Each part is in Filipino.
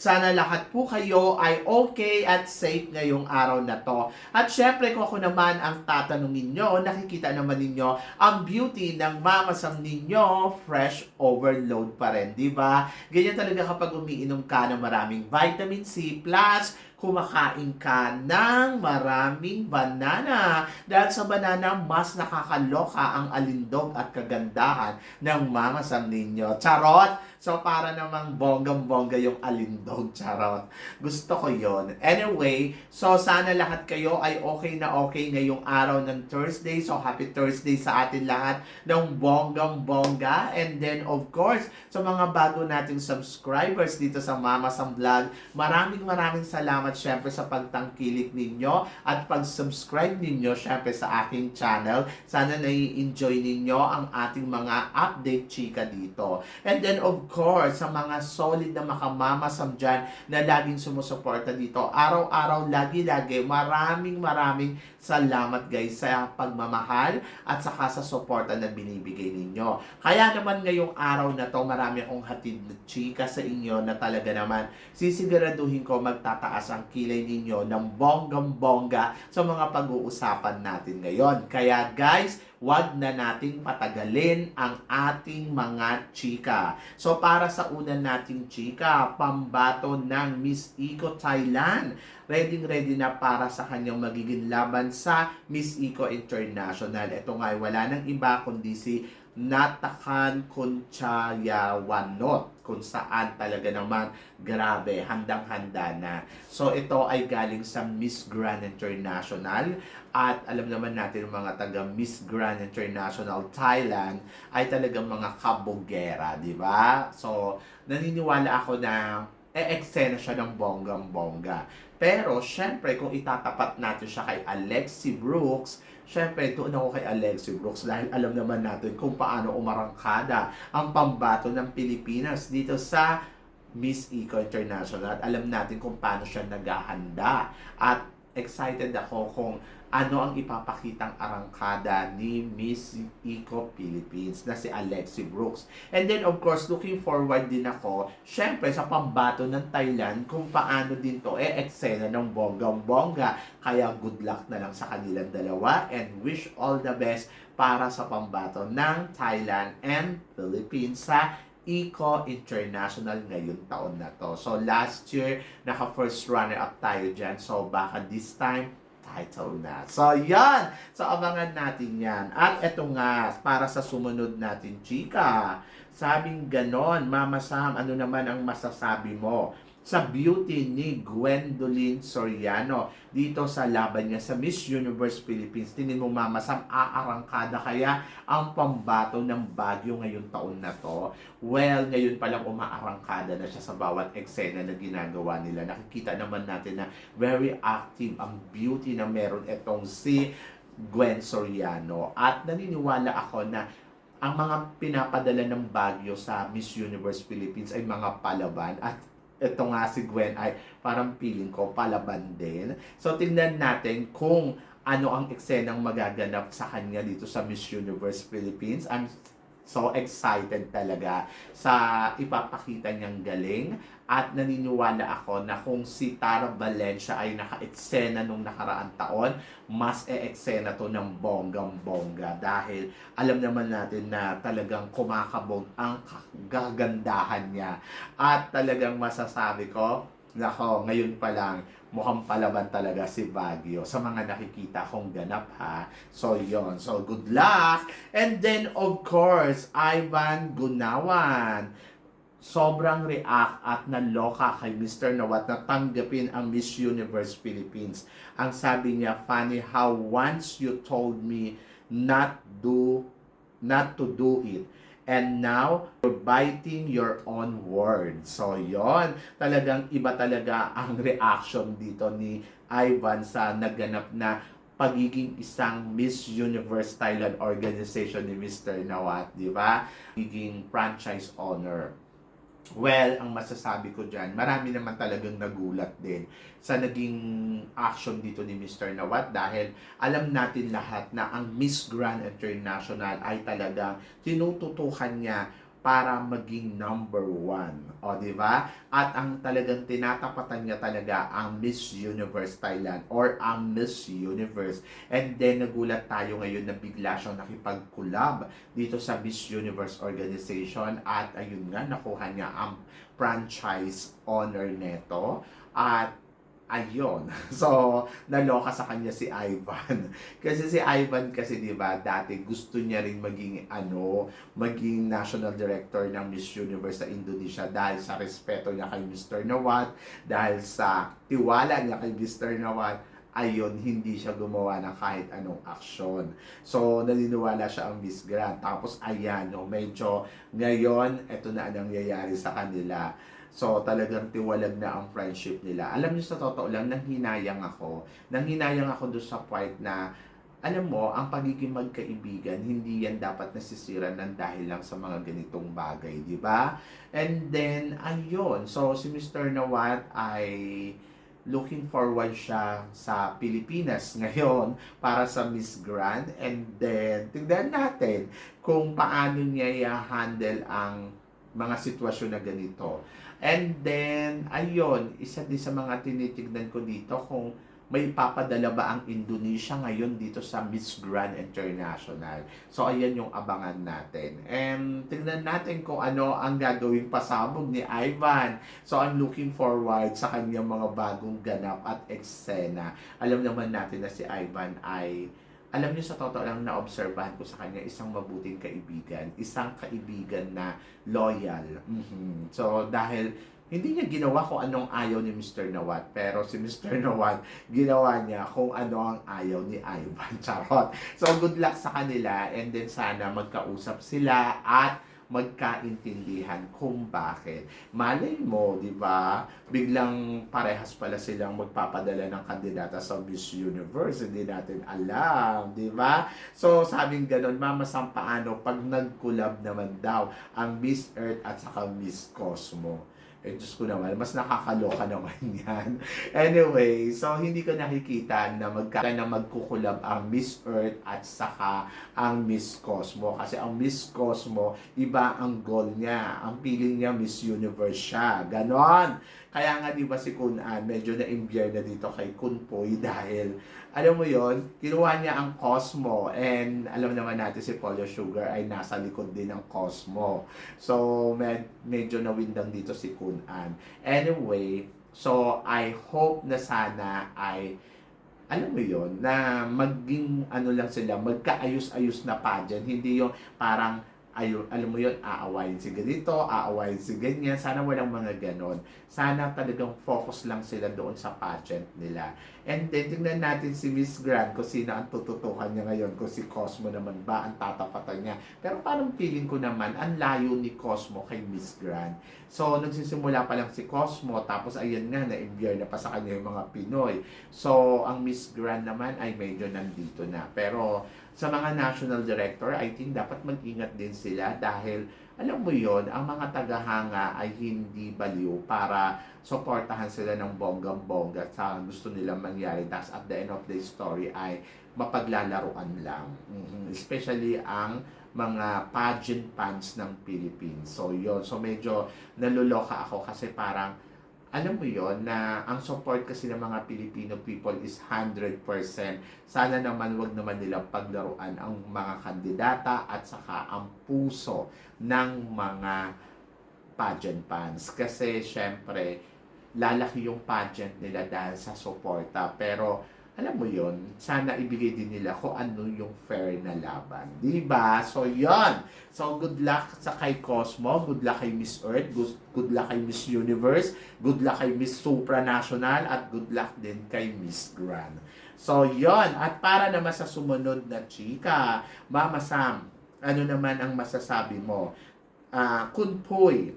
Sana lahat po kayo ay okay at safe ngayong araw na to. At syempre kung ako naman ang tatanungin nyo, nakikita naman ninyo ang beauty ng Mama Sam ninyo, fresh overload pa rin, di ba? Ganyan talaga kapag umiinom ka ng maraming vitamin C plus kumakain ka ng maraming banana. Dahil sa banana, mas nakakaloka ang alindog at kagandahan ng mga sam ninyo. Charot! So, para namang bonggang-bongga yung alindog. Charot. Gusto ko yon. Anyway, so sana lahat kayo ay okay na okay ngayong araw ng Thursday. So, happy Thursday sa atin lahat ng bonggang-bongga. And then, of course, sa mga bago nating subscribers dito sa Mama Sam Vlog, maraming maraming salamat syempre sa pagtangkilik ninyo at pag-subscribe ninyo syempre sa aking channel. Sana nai-enjoy ninyo ang ating mga update chika dito. And then of course, sa mga solid na makamamasam dyan na laging sumusuporta dito, araw-araw, lagi-lagi, maraming maraming salamat guys sa pagmamahal at saka sa suporta na binibigay ninyo. Kaya naman ngayong araw na to, marami akong hatid na chika sa inyo na talaga naman sisiguraduhin ko magtataas ang kilay ninyo ng bonggang-bongga sa mga pag-uusapan natin ngayon. Kaya guys, wag na nating patagalin ang ating mga chika. So para sa una nating chika, pambato ng Miss Eco Thailand. Ready ready na para sa kanyang magiging laban sa Miss Eco International. Ito nga ay wala nang iba kundi si Natakan Kunchayawanot kung saan talaga naman grabe, handang-handa na. So ito ay galing sa Miss Grand International at alam naman natin mga taga Miss Grand International Thailand ay talagang mga kabugera, di ba? So naniniwala ako na e-eksena siya ng bonggang-bongga. Pero, syempre, kung itatapat natin siya kay Alexi Brooks, syempre, doon ako kay Alexi Brooks dahil alam naman natin kung paano umarangkada ang pambato ng Pilipinas dito sa Miss Eco International. At alam natin kung paano siya naghahanda. At excited ako kung ano ang ipapakitang arangkada ni Miss Eco Philippines na si Alexi Brooks. And then of course, looking forward din ako, syempre sa pambato ng Thailand kung paano din to eh eksena ng bonggang-bongga. Kaya good luck na lang sa kanilang dalawa and wish all the best para sa pambato ng Thailand and Philippines sa Eco International ngayong taon na to. So last year, naka first runner up tayo dyan. So baka this time, title na. So, yan. So, abangan natin yan. At eto nga, para sa sumunod natin, chika. Sabing ganon, Mama Sam, ano naman ang masasabi mo sa beauty ni Gwendolyn Soriano dito sa laban niya sa Miss Universe Philippines. Tingin mo Mama Sam, aarangkada kaya ang pambato ng Baguio ngayong taon na to? Well, ngayon pa lang umaarangkada na siya sa bawat eksena na ginagawa nila. Nakikita naman natin na very active ang beauty na meron etong si Gwen Soriano. At naniniwala ako na ang mga pinapadala ng Baguio sa Miss Universe Philippines ay mga palaban at ito nga si Gwen ay parang feeling ko palaban din. So tingnan natin kung ano ang eksenang magaganap sa kanya dito sa Miss Universe Philippines. I'm so excited talaga sa ipapakita niyang galing at naniniwala ako na kung si Tara Valencia ay naka-eksena nung nakaraang taon, mas e-eksena to ng bonggang-bongga dahil alam naman natin na talagang kumakabog ang gagandahan niya. At talagang masasabi ko, nako, ngayon pa lang, mukhang palaban talaga si Baguio sa mga nakikita kong ganap ha. So yon So good luck. And then of course, Ivan Gunawan sobrang react at naloka kay Mr. Nawat na tanggapin ang Miss Universe Philippines. Ang sabi niya, funny how once you told me not do not to do it and now you're biting your own words. So yon talagang iba talaga ang reaction dito ni Ivan sa naganap na pagiging isang Miss Universe Thailand organization ni Mr. Nawat, di ba? Pagiging franchise owner. Well, ang masasabi ko dyan, marami naman talagang nagulat din sa naging action dito ni Mr. Nawat dahil alam natin lahat na ang Miss Grand International ay talagang tinututukan niya para maging number one. O, di ba? At ang talagang tinatapatan niya talaga ang Miss Universe Thailand or ang Miss Universe. And then, nagulat tayo ngayon na bigla siyang nakipag-collab dito sa Miss Universe organization at ayun nga, nakuha niya ang franchise honor neto. At Ayun. So, naloka sa kanya si Ivan. kasi si Ivan kasi 'di ba, dati gusto niya rin maging ano, maging national director ng Miss Universe sa Indonesia dahil sa respeto niya kay Mr. Nawat, dahil sa tiwala niya kay Mr. Nawat, ayun, hindi siya gumawa ng kahit anong aksyon. So, naniniwala siya ang Miss Grand. Tapos, ayan, no, medyo ngayon, eto na ang nangyayari sa kanila. So, talagang tiwalag na ang friendship nila. Alam niyo sa totoo lang, nanghinayang ako. Nanghinayang ako doon sa part na, alam mo, ang pagiging magkaibigan, hindi yan dapat nasisira ng dahil lang sa mga ganitong bagay, di ba? And then, ayun. So, si Mr. Nawat ay looking forward siya sa Pilipinas ngayon para sa Miss Grand. And then, tignan natin kung paano niya i-handle ang mga sitwasyon na ganito. And then, ayun, isa din sa mga tinitignan ko dito kung may papadala ba ang Indonesia ngayon dito sa Miss Grand International. So, ayan yung abangan natin. And tignan natin kung ano ang gagawing pasabog ni Ivan. So, I'm looking forward sa kanyang mga bagong ganap at eksena. Alam naman natin na si Ivan ay alam niyo sa totoo lang na obserbahan ko sa kanya isang mabuting kaibigan, isang kaibigan na loyal. Mhm. So dahil hindi niya ginawa kung anong ayaw ni Mr. Nawat, pero si Mr. Nawat ginawa niya kung ano ang ayaw ni Ivan. Charot. So good luck sa kanila and then sana magkausap sila at magkaintindihan kung bakit. Malay mo, di ba, biglang parehas pala silang magpapadala ng kandidata sa Miss Universe. Hindi natin alam, di ba? So, sabing ganon, mama Sam, paano pag nag-collab naman daw ang Miss Earth at saka Miss Cosmo? Eh, Diyos ko naman, mas nakakaloka naman yan. Anyway, so hindi ko nakikita na magka na magkukulab ang Miss Earth at saka ang Miss Cosmo. Kasi ang Miss Cosmo, iba ang goal niya. Ang feeling niya, Miss Universe siya. Ganon. Kaya nga di ba si Kun An, medyo na-imbier na dito kay Kun Poy dahil, alam mo yon kinuha niya ang Cosmo and alam naman natin si Polio Sugar ay nasa likod din ng Cosmo. So, med- medyo nawindang dito si Kun An. Anyway, so I hope na sana ay alam mo yon na maging ano lang sila, magkaayos-ayos na pageant. Hindi yung parang ayo alam mo yon aawayin si ganito, aawayin si ganyan. Sana walang mga ganon. Sana talagang focus lang sila doon sa pageant nila. And then, tingnan natin si Miss Grand kung sino ang tututukan niya ngayon. Kung si Cosmo naman ba ang tatapatan niya. Pero parang feeling ko naman, ang layo ni Cosmo kay Miss Grand. So, nagsisimula pa lang si Cosmo. Tapos, ayan nga, na-enviar na pa sa kanya yung mga Pinoy. So, ang Miss Grand naman ay medyo nandito na. Pero, sa mga national director, I think dapat mag-ingat din sila dahil alam mo yon ang mga tagahanga ay hindi baliw para suportahan sila ng bonggang-bongga sa gusto nilang mangyari. Tapos at the end of the story ay mapaglalaruan lang. Mhm. Especially ang mga pageant fans ng Philippines. So, yon So, medyo naluloka ako kasi parang alam mo yon na ang support kasi ng mga Filipino people is 100%. Sana naman wag naman nilang paglaruan ang mga kandidata at saka ang puso ng mga pageant fans. Kasi syempre, lalaki yung pageant nila dahil sa suporta. Pero alam mo yon sana ibigay din nila kung ano yung fair na laban. ba So, yon So, good luck sa kay Cosmo, good luck kay Miss Earth, good, good luck kay Miss Universe, good luck kay Miss Supranational, at good luck din kay Miss Grand. So, yon At para naman sa sumunod na chika, Mama Sam, ano naman ang masasabi mo? Ah, Kunpoy,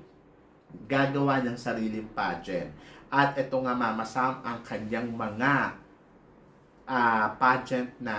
gagawa ng sariling pageant. At ito nga Mama Sam, ang kanyang mga ah, pageant na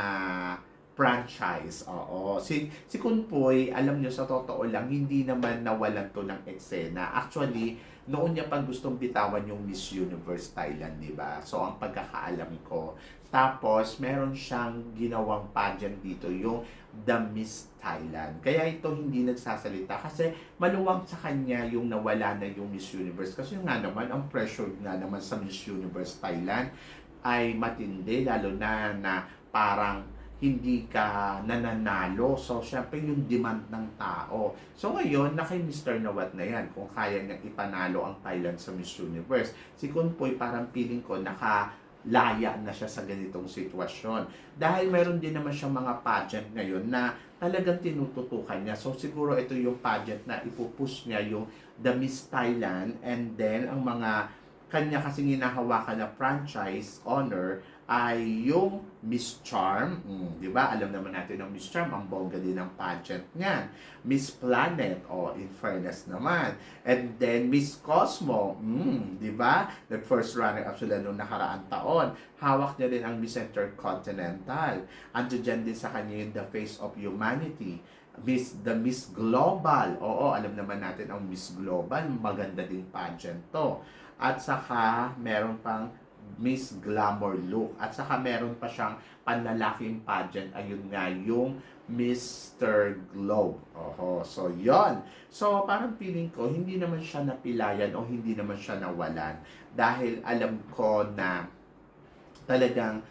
franchise. Oo. Si si Kunpoy, alam niyo sa totoo lang, hindi naman nawalan to ng eksena. Actually, noon niya pa gustong bitawan yung Miss Universe Thailand, di ba? So, ang pagkakaalam ko. Tapos, meron siyang ginawang pageant dito, yung The Miss Thailand. Kaya ito hindi nagsasalita kasi maluwang sa kanya yung nawala na yung Miss Universe. Kasi nga naman, ang pressure nga naman sa Miss Universe Thailand ay matindi, lalo na na parang hindi ka nananalo. So, syempre yung demand ng tao. So, ngayon, na kay Mr. Nawat na yan, kung kaya niyang ipanalo ang Thailand sa Miss Universe. Si Kunpoy, parang feeling ko, nakalaya na siya sa ganitong sitwasyon. Dahil mayroon din naman siyang mga pageant ngayon na talagang tinututukan niya. So, siguro ito yung pageant na ipupush niya yung The Miss Thailand and then ang mga kanya kasing hinahawakan na franchise honor ay yung Miss Charm. Mm, di ba? Alam naman natin ang Miss Charm, ang bongga din ng pageant niyan. Miss Planet, o oh, in fairness naman. And then Miss Cosmo, mm, di ba? Nag-first runner up sila noong nakaraang taon. Hawak niya din ang Miss Intercontinental. Andiyan din sa kanya yung The Face of Humanity. Miss the Miss Global. Oo, alam naman natin ang Miss Global, maganda ding pageant to. At saka meron pang Miss Glamour Look. At saka meron pa siyang panlalaking pageant. Ayun nga, yung Mr. Globe. Oho, so yon. So, parang feeling ko, hindi naman siya napilayan o hindi naman siya nawalan. Dahil alam ko na talagang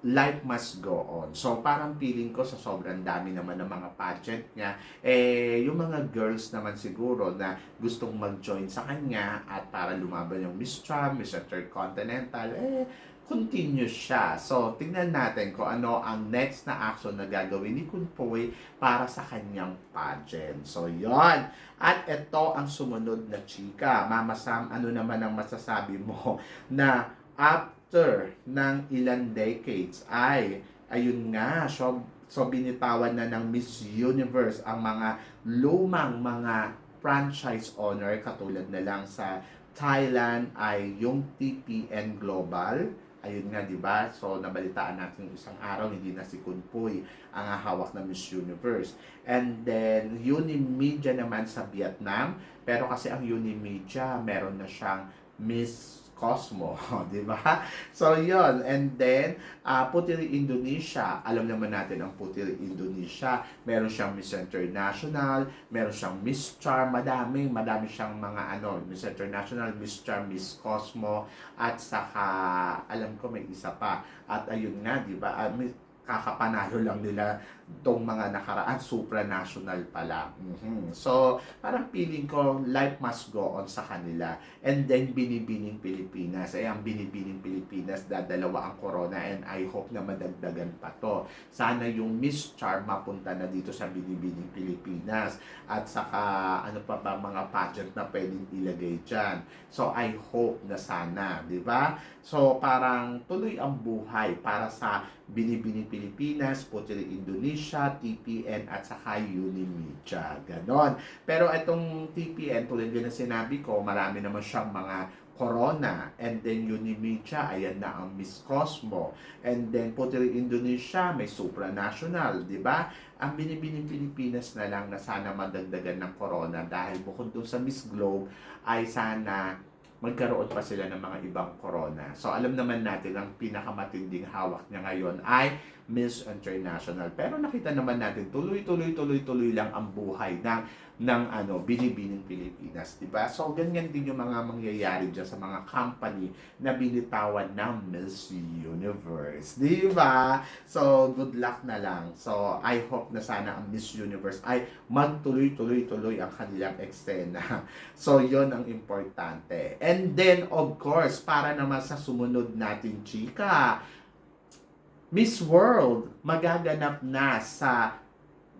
life must go on. So, parang feeling ko sa sobrang dami naman ng mga pageant niya, eh, yung mga girls naman siguro na gustong mag-join sa kanya at para lumaban yung Miss Trump, Miss Intercontinental, eh, continuous siya. So, tingnan natin kung ano ang next na action na gagawin ni Kunpoy para sa kanyang pageant. So, yon At ito ang sumunod na chika. Mama Sam, ano naman ang masasabi mo na after ng ilang decades ay ayun nga so, so binitawan na ng Miss Universe ang mga lumang mga franchise owner katulad na lang sa Thailand ay yung TPN Global. Ayun nga 'di ba? So nabalitaan natin isang araw hindi na si Kunpoy ang hawak ng Miss Universe. And then Unimedia naman sa Vietnam. Pero kasi ang Unimedia meron na siyang Miss Cosmo, di ba? So, yon And then, uh, Putiri Indonesia, alam naman natin ang Putiri Indonesia, meron siyang Miss International, meron siyang Miss Charm, madami, madami siyang mga ano, Miss International, Miss Charm, Miss Cosmo, at saka, alam ko may isa pa. At ayun nga, di ba? Uh, kakapanalo lang nila tong mga nakaraan supranational pala. mm So, parang feeling ko life must go on sa kanila. And then binibining Pilipinas. Ay ang binibining Pilipinas dadalawa ang corona and I hope na madagdagan pa to. Sana yung Miss Char mapunta na dito sa binibining Pilipinas. At saka ano pa ba mga pageant na pwedeng ilagay dyan. So I hope na sana, di ba? So parang tuloy ang buhay para sa binibining Pilipinas, Putiri Indonesia, TPN at saka Unimedia. Ganon. Pero itong TPN, tulad din na sinabi ko, marami naman siyang mga Corona, and then Unimedia, ayan na ang Miss Cosmo, and then Putiri Indonesia, may supranational, di ba? Ang binibining Pilipinas na lang na sana madagdagan ng Corona dahil bukod dun sa Miss Globe ay sana magkaroon pa sila ng mga ibang corona. So alam naman natin ang pinakamatinding hawak niya ngayon ay Miss International. Pero nakita naman natin tuloy-tuloy tuloy-tuloy lang ang buhay ng ng ano binibining Pilipinas, 'di ba? So ganyan din yung mga mangyayari diyan sa mga company na binitawan ng Miss Universe, 'di ba? So good luck na lang. So I hope na sana ang Miss Universe ay magtuloy-tuloy-tuloy ang kanilang eksena. So 'yon ang importante. And then of course, para naman sa sumunod natin chika, Miss World magaganap na sa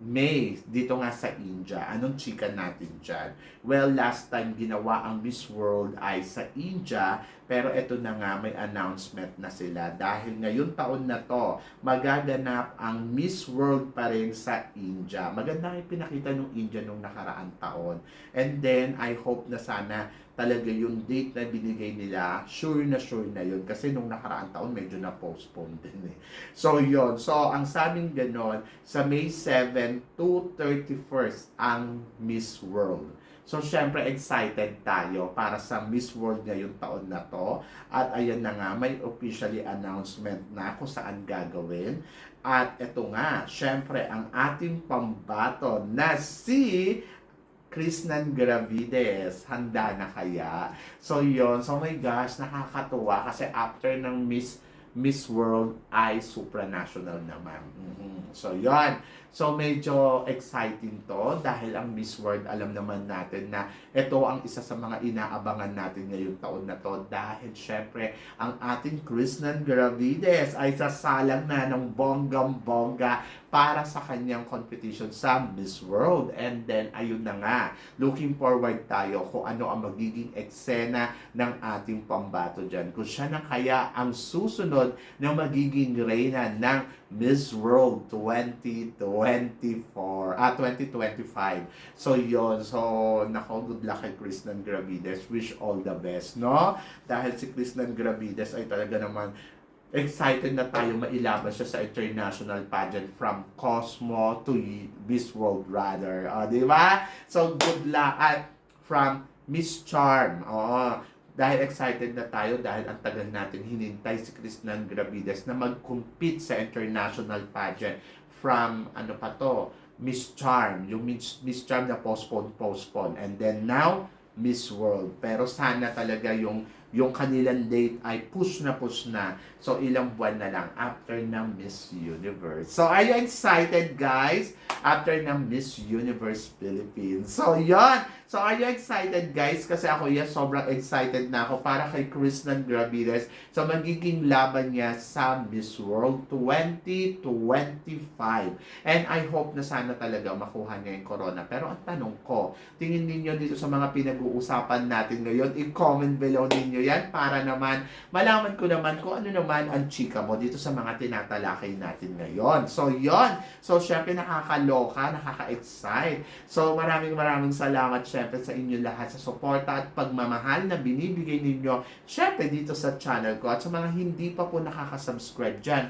May, dito nga sa India. Anong chika natin dyan? Well, last time ginawa ang Miss World ay sa India, pero ito na nga may announcement na sila. Dahil ngayon taon na to, magaganap ang Miss World pa rin sa India. Maganda yung pinakita ng India nung nakaraang taon. And then, I hope na sana talaga yung date na binigay nila, sure na sure na yun. Kasi nung nakaraang taon, medyo na-postpone din eh. So, yon So, ang sabing ganon, sa May 7 to 31st, ang Miss World. So, syempre, excited tayo para sa Miss World ngayong taon na to. At ayan na nga, may officially announcement na kung saan gagawin. At ito nga, syempre, ang ating pambato na si Krishnan Gravides. Handa na kaya? So, yon So, my gosh, nakakatuwa kasi after ng Miss Miss World ay supranational naman. Mhm. So, yon So, medyo exciting to dahil ang Miss World, alam naman natin na ito ang isa sa mga inaabangan natin ngayong taon na to dahil syempre ang ating Krishnan Gravides ay sasalang na ng bonggam-bongga para sa kanyang competition sa Miss World. And then, ayun na nga, looking forward tayo kung ano ang magiging eksena ng ating pambato dyan. Kung siya na kaya ang susunod na magiging reyna ng Miss World 2024, ah, 2025. So, yon So, nako, good luck kay Krishnan Gravides. Wish all the best, no? Dahil si Krishnan Gravides ay talaga naman excited na tayo mailaban siya sa international pageant from Cosmo to Miss World rather. O, di ba? So, good luck. At from Miss Charm. Oo. Dahil excited na tayo dahil ang tagal natin hinintay si Krishnan Gravides na mag-compete sa international pageant from ano pa to, Miss Charm, yung Miss, Miss Charm na postpone, postpone. And then now, Miss World. Pero sana talaga yung yung kanilang date ay push na push na. So, ilang buwan na lang after ng Miss Universe. So, are you excited, guys? After ng Miss Universe Philippines. So, yon So, are you excited, guys? Kasi ako, yes, sobrang excited na ako para kay Krishnan Gravides sa magiging laban niya sa Miss World 2025. And I hope na sana talaga makuha niya yung corona. Pero ang tanong ko, tingin ninyo dito sa mga pinag-uusapan natin ngayon, i-comment below ninyo yan para naman malaman ko naman kung ano naman ang chika mo dito sa mga tinatalakay natin ngayon. So, yon So, syempre nakakaloka, nakaka-excite. So, maraming maraming salamat syempre sa inyo lahat sa suporta at pagmamahal na binibigay ninyo syempre dito sa channel ko. At sa mga hindi pa po nakaka-subscribe dyan,